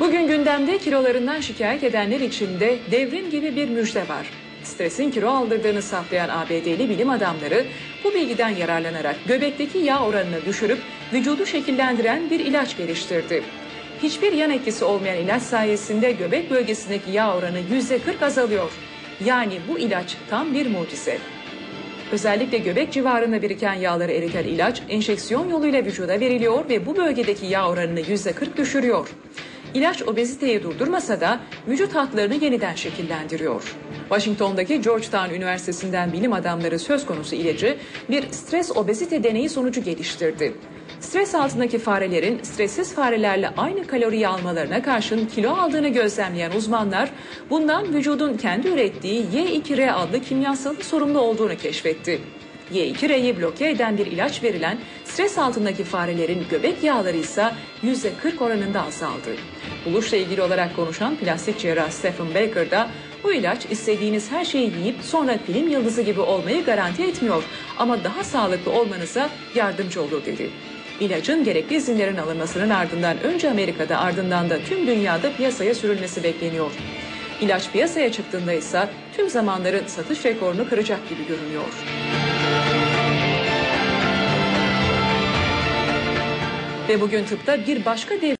Bugün gündemde kilolarından şikayet edenler için de devrim gibi bir müjde var. Stresin kilo aldırdığını saklayan ABD'li bilim adamları bu bilgiden yararlanarak göbekteki yağ oranını düşürüp vücudu şekillendiren bir ilaç geliştirdi. Hiçbir yan etkisi olmayan ilaç sayesinde göbek bölgesindeki yağ oranı %40 azalıyor. Yani bu ilaç tam bir mucize. Özellikle göbek civarında biriken yağları eriten ilaç enjeksiyon yoluyla vücuda veriliyor ve bu bölgedeki yağ oranını %40 düşürüyor. İlaç obeziteyi durdurmasa da vücut hatlarını yeniden şekillendiriyor. Washington'daki Georgetown Üniversitesi'nden bilim adamları söz konusu ilacı bir stres obezite deneyi sonucu geliştirdi. Stres altındaki farelerin stressiz farelerle aynı kaloriyi almalarına karşın kilo aldığını gözlemleyen uzmanlar bundan vücudun kendi ürettiği Y2R adlı kimyasalın sorumlu olduğunu keşfetti. Y2R'yi bloke eden bir ilaç verilen stres altındaki farelerin göbek yağları ise %40 oranında azaldı. Buluşla ilgili olarak konuşan plastik cerrah Stephen Baker da bu ilaç istediğiniz her şeyi yiyip sonra film yıldızı gibi olmayı garanti etmiyor ama daha sağlıklı olmanıza yardımcı olur dedi. İlacın gerekli izinlerin alınmasının ardından önce Amerika'da ardından da tüm dünyada piyasaya sürülmesi bekleniyor. İlaç piyasaya çıktığında ise tüm zamanların satış rekorunu kıracak gibi görünüyor. Ve bugün tıpta bir başka dev